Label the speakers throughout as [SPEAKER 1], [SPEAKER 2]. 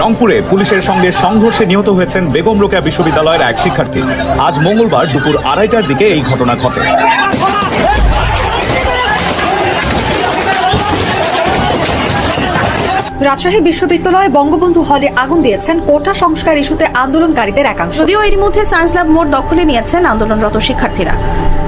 [SPEAKER 1] রংপুরে পুলিশের সঙ্গে সংঘর্ষে নিহত হয়েছেন বেগম রোকেয়া বিশ্ববিদ্যালয়ের এক শিক্ষার্থী। আজ মঙ্গলবার দুপুর আড়াইটার দিকে এই ঘটনা ঘটে।
[SPEAKER 2] রাজশাহী বিশ্ববিদ্যালয়ে বঙ্গবন্ধু হলে আগুন দিয়েছেন কোটা সংস্কার ইস্যুতে আন্দোলনকারীদের একাংশ।
[SPEAKER 3] যদিও এর মধ্যে সায়েন্স ল্যাব মোড় দখলে নিয়েছেন আন্দোলনরত শিক্ষার্থীরা।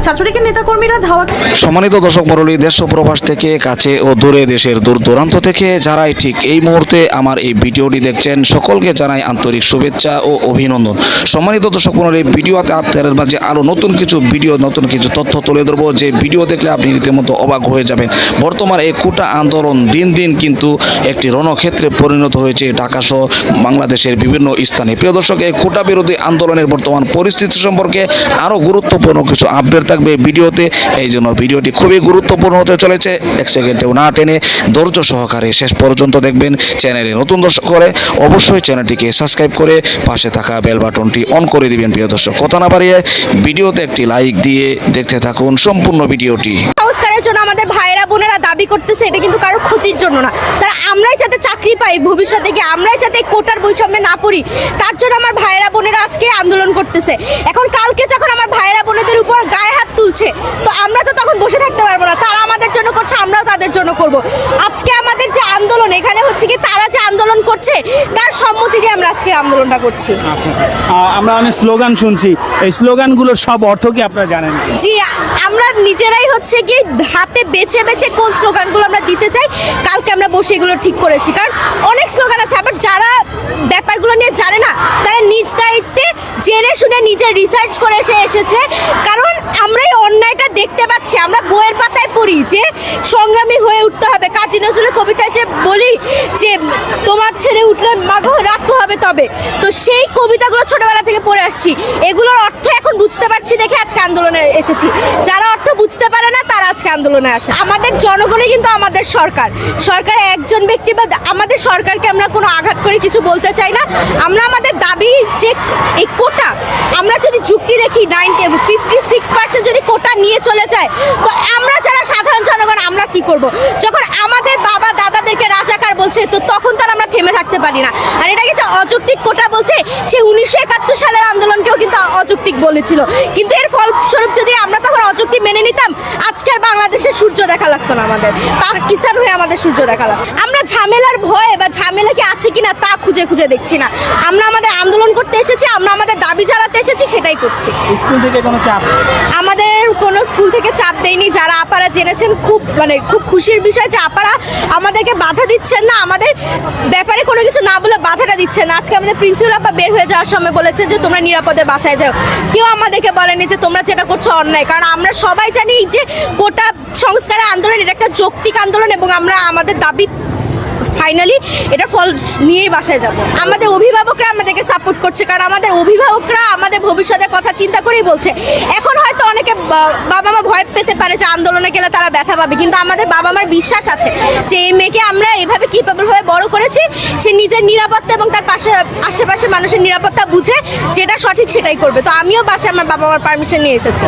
[SPEAKER 3] ছাত্রলীগের নেতাকর্মীরা ধাওয়া
[SPEAKER 4] সম্মানিত দর্শক মরলী দেশ ও প্রবাস থেকে কাছে ও দূরে দেশের দূর দূরান্ত থেকে যারাই ঠিক এই মুহূর্তে আমার এই ভিডিওটি দেখছেন সকলকে জানাই আন্তরিক শুভেচ্ছা ও অভিনন্দন। সম্মানিত দর্শক মরলী ভিডিওতে আপনাদের মাঝে আরও নতুন কিছু ভিডিও নতুন কিছু তথ্য তুলে ধরবো। যে ভিডিও দেখলে আপনি রীতিমতো অবাক হয়ে যাবেন। বর্তমান এই কোটা আন্দোলন দিন দিন কিন্তু একটি রণক্ষেত্রে পরিণত হয়েছে ঢাকা সহ বাংলাদেশের বিভিন্ন স্থানে। প্রিয় দর্শক, এই কোটা বিরোধী আন্দোলনের বর্তমান পরিস্থিতি সম্পর্কে আরও গুরুত্বপূর্ণ কিছু আপডেট থাকবে ভিডিওতে। এই জন্য ভিডিওটি খুবই গুরুত্বপূর্ণ হতে চলেছে। এক সেকেন্ডেও না টেনে ধৈর্য সহকারে শেষ পর্যন্ত দেখবেন চ্যানেলে। নতুন দর্শক করে অবশ্যই চ্যানেলটিকে সাবস্ক্রাইব করে পাশে থাকা বেল বাটনটি অন করে দিবেন, প্রিয় দর্শক। কথা না বাড়িয়ে ভিডিওতে একটি লাইক দিয়ে দেখতে থাকুন সম্পূর্ণ ভিডিওটি।
[SPEAKER 5] সংস্কারের জন্য আমাদের ভাইয়েরা, বোনেরা দাবি করতেছে, এটা কিন্তু কারোর ক্ষতির জন্য না। তারা আমরাই যাতে চাকরি পাই ভবিষ্যতে গিয়ে, আমরাই যাতে কোটার বৈষম্যে না পড়ি, তার জন্য আমার ভাইয়েরা, বোনেরা আজকে আন্দোলন করতেছে। এখন কালকে যখন আমার ভাইয়েরা, বোনেদের উপর গায়ে হাত তুলছে, তো আমরা তো তখন বসে থাকতে পারব না, তারা আমাদের জন্য করছে, আমরাও তাদের জন্য করব। আজকে আমাদের যে আন্দোলন, এখানে হচ্ছে কি তারা যে আন্দোলন করছে সম্মতি দিয়ে আমরা আজকে আন্দোলনটা করছি।
[SPEAKER 6] আচ্ছা আমরা অনেক স্লোগান শুনছি। এই স্লোগানগুলোর সব অর্থ কি আপনারা জানেন?
[SPEAKER 5] জি আমরা নিজেরাই হচ্ছে কি হাতে বেছে বেছে কোন স্লোগানগুলো আমরা দিতে চাই কালকে আমরা বসে এগুলো ঠিক করেছি। কারণ অনেক স্লোগান আছে আবার যারা ব্যাপারগুলো নিয়ে জানে না তারা নিজ দায়িত্বে জেনে শুনে নিজে রিসার্চ করে এসে এসেছে। কারণ আমরা এই অন্যায়টা দেখতে পাচ্ছি আমরা বইয়ের পাতায় পড়ি যে সংগ্রামী হয়ে উঠতে হবে। কাজী নজরুলের কবিতায় যে বলি যে তোমার ছেড়ে উঠলে মাগো রাখতে হবে তবে। তো সেই কবিতাগুলো ছোটবেলা থেকে পড়ে আসছি। এগুলোর অর্থ এখন বুঝতে পারছি দেখে আজকে আন্দোলনে এসেছি। যারা অর্থ বুঝতে পারে না, তারা আজকে আন্দোলনে আসে। আমাদের জনগণই কিন্তু আমাদের সরকার। সরকার একজন ব্যক্তি বা আমাদের সরকারকে আমরা কোনো আঘাত করে কিছু বলতে চাই না। আমরা আমাদের দাবি যে এই কোটা, আমরা যদি যুক্তি দেখি নাইনটি, ফিফটি সিক্স পার্সেন্ট যদি কোটা নিয়ে চলে যায়, তো আমরা যারা সাধারণ জনগণ, আমরা কি করব? যখন আমাদের বাবা দাদাদেরকে রাজাকার বলছে, তো তখন আমরা থেমে থাকতে পারি না। আর এটাকে যে অযৌক্তিক কোটা বলছে? সে উনিশশো একাত্তর সালের আন্দোলনকেও কিন্তু অযৌক্তিক বলেছিল। কিন্তু এর ফলস্বরূপ যদি আমরা তখন অযৌক্তিক মেনে নিতাম আজকে আর বাংলাদেশের সূর্য দেখা লাগতো না আমাদের। পাকিস্তান হয়ে আমাদের সূর্য দেখা লাগতো। আমরা ঝামেলার ভয়ে বা ঝামেলা কি আছে কিনা তা খুঁজে খুঁজে দেখছি না। আমরা আমাদের আন্দোলন করতে এসেছি আমরা আমাদের দাবি জানাতে এসেছি সেটাই করছি।
[SPEAKER 6] স্কুল থেকে কোনো চাপ?
[SPEAKER 5] আমাদের কোনো স্কুল থেকে চাপ দেয়নি। যারা আপারা জেনেছেন খুব মানে খুব খুশির বিষয় যে আপারা আমাদেরকে বাধা দিচ্ছেন না। আমাদের ব্যাপারে কোনো কিছু না বলে বাধাটা দিচ্ছেন আজকে আমাদের প্রিন্সিপাল আপা বের হয়ে যাওয়ার সময় বলেছে যে, তোমরা নিরাপদে বাসায় যাও। কেউ আমাদেরকে বলেনি যে, তোমরা যেটা করছ অন্যায়। কারণ আমরা সবাই জানি যে কোটা সংস্কারের আন্দোলন এটা একটা যৌক্তিক আন্দোলন এবং আমরা আমাদের দাবি ফাইনালি এটা ফল নিয়েই বাসায় যাব। আমাদের অভিভাবকরা আমাদেরকে সাপোর্ট করছে, কারণ আমাদের অভিভাবকরা আমাদের ভবিষ্যতের কথা চিন্তা করেই বলছে। এখন হয়তো অনেকে বাবা মা ভয় পেতে পারে যে আন্দোলনে গেলে তারা ব্যথা পাবে, কিন্তু আমাদের বাবা মার বিশ্বাস আছে যে এই মেয়েকে আমরা এভাবে হয়ে বড় করেছি, সে নিজের নিরাপত্তা এবং তার পাশে আশেপাশে মানুষের নিরাপত্তা বুঝে যেটা সঠিক সেটাই করবে। তো আমিও বাসায় আমার বাবা মার পারমিশন নিয়ে এসেছি।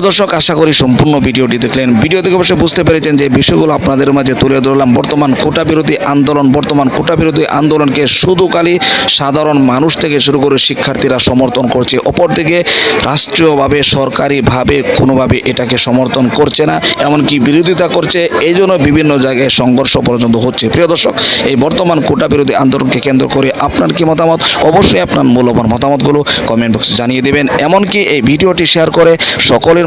[SPEAKER 4] প্রিয় দর্শক, আশা করি সম্পূর্ণ ভিডিওটি দেখলেন। ভিডিও থেকে অবশ্যই বুঝতে পেরেছেন যে বিষয়গুলো আপনাদের মাঝে তুলে ধরলাম। বর্তমান কোটা বিরোধী আন্দোলন, বর্তমান কোটা বিরোধী আন্দোলনকে শুধু খালি সাধারণ মানুষ থেকে শুরু করে শিক্ষার্থীরা সমর্থন করছে। অপরদিকে রাষ্ট্রীয়ভাবে, সরকারিভাবে কোনোভাবে এটাকে সমর্থন করছে না, এমনকি বিরোধিতা করছে। এই জন্য বিভিন্ন জায়গায় সংঘর্ষ পর্যন্ত হচ্ছে। প্রিয় দর্শক, এই বর্তমান কোটা বিরোধী আন্দোলনকে কেন্দ্র করে আপনার কি মতামত? অবশ্যই আপনার মূল্যবান মতামতগুলো কমেন্ট বক্সে জানিয়ে দেবেন। এমনকি এই ভিডিওটি শেয়ার করে সকলের